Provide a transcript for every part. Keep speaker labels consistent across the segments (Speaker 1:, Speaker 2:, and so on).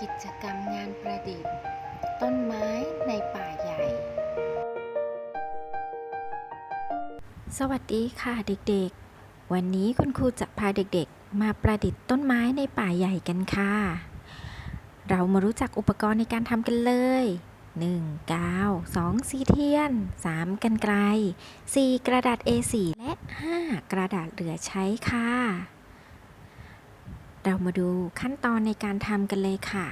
Speaker 1: กิจกรรมงานประดิษฐ์ ต้นไม้ในป่าใหญ่ สวัสดีค่ะเด็กๆ วันนี้คุณครูจะพาเด็กๆ มาประดิษฐ์ต้นไม้ในป่าใหญ่กันค่ะ เรามารู้จักอุปกรณ์ในการทำกันเลย 1. กาว 2. สีเทียน 3. กันไกล 4. กระดาษ A4 และ 5. กระดาษเหลือใช้ค่ะ เรามาดูขั้นตอนในการทำกันเลยค่ะ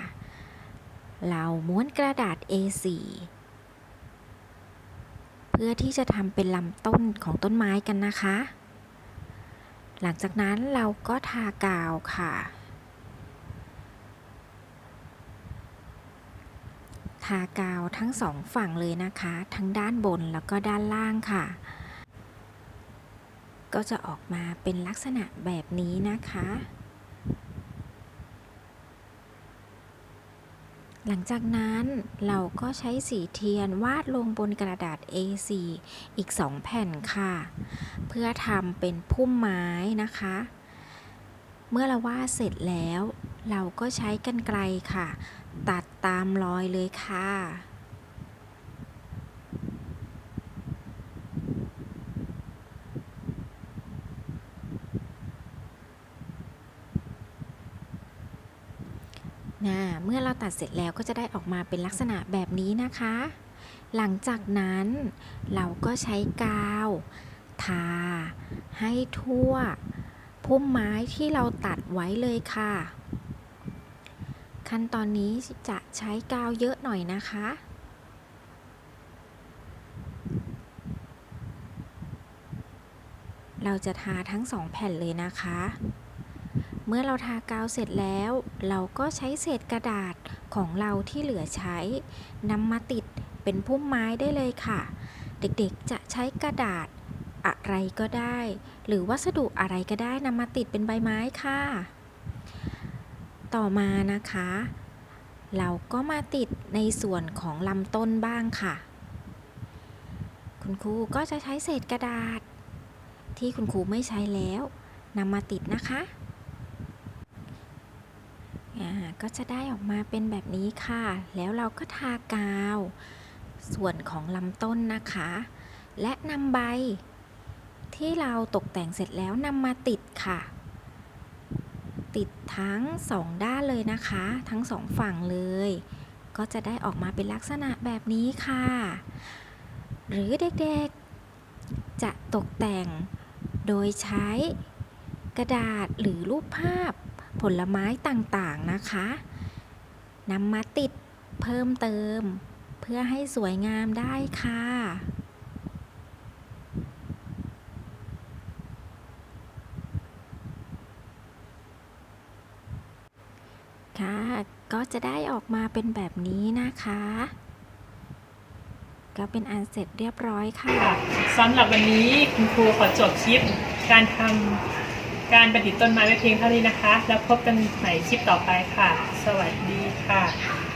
Speaker 1: เราม้วนกระดาษ A4 เพื่อที่จะทำเป็นลำต้นของต้นไม้กันนะคะ หลังจากนั้นเราก็ทากาวค่ะ ทากาวทั้งสองฝั่งเลยนะคะ ทั้งด้านบนแล้วก็ด้านล่างค่ะ ก็จะออกมาเป็นลักษณะแบบนี้นะคะ หลังจากนั้นเราก็ใช้สีเทียนวาดลงบนกระดาษ A4 อีก 2 แผ่นค่ะ เพื่อทำเป็นพุ่มไม้นะคะ เมื่อเราวาดเสร็จแล้ว เราก็ใช้กรรไกรค่ะ ตัดตามรอยเลยค่ะ นะเมื่อเราตัดเสร็จแล้วก็จะได้ออกมาเป็นลักษณะแบบนี้นะคะ หลังจากนั้นเราก็ใช้กาวทา ให้ทั่วพุ่มไม้ที่เราตัดไว้เลยค่ะ ขั้นตอนนี้จะใช้กาวเยอะหน่อยนะคะเราจะทาทั้งสองแผ่นเลยนะคะ เมื่อเราทากาวเสร็จแล้ว เราก็ใช้เศษกระดาษของเราที่เหลือใช้นำมาติดเป็นพุ่มไม้ได้เลยค่ะ เด็กๆจะใช้กระดาษอะไรก็ได้ หรือวัสดุอะไรก็ได้นำมาติดเป็นใบไม้ค่ะ ต่อมานะคะ เราก็มาติดในส่วนของลำต้นบ้างค่ะ คุณครูก็จะใช้เศษกระดาษ ที่คุณครูไม่ใช้แล้วนำมาติดนะคะ ก็จะได้ออกมาเป็นแบบนี้ค่ะ แล้วเราก็ทากาว ส่วนของลำต้นนะคะ และนำใบ ที่เราตกแต่งเสร็จแล้วนำมาติดค่ะ ติดทั้งสองด้านเลยนะคะ ทั้งสองฝั่งเลย ก็จะได้ออกมาเป็นลักษณะแบบนี้ค่ะ หรือเด็กๆ จะตกแต่งโดยใช้กระดาษหรือรูปภาพ ผลไม้ต่างๆนะคะนำมาติดเพิ่มเติม เพื่อให้สวยงามได้ค่ะ ค่ะ ก็จะได้ออกมาเป็นแบบนี้นะคะ ก็เป็นอันเสร็จเรียบร้อยค่ะ
Speaker 2: สำหรับวันนี้คุณครูขอจบคลิปการทำ การประดิษฐ์ต้นไม้ไว้เพียงเท่านี้นะคะ แล้วพบกันใหม่คลิปต่อไปค่ะ สวัสดีค่ะ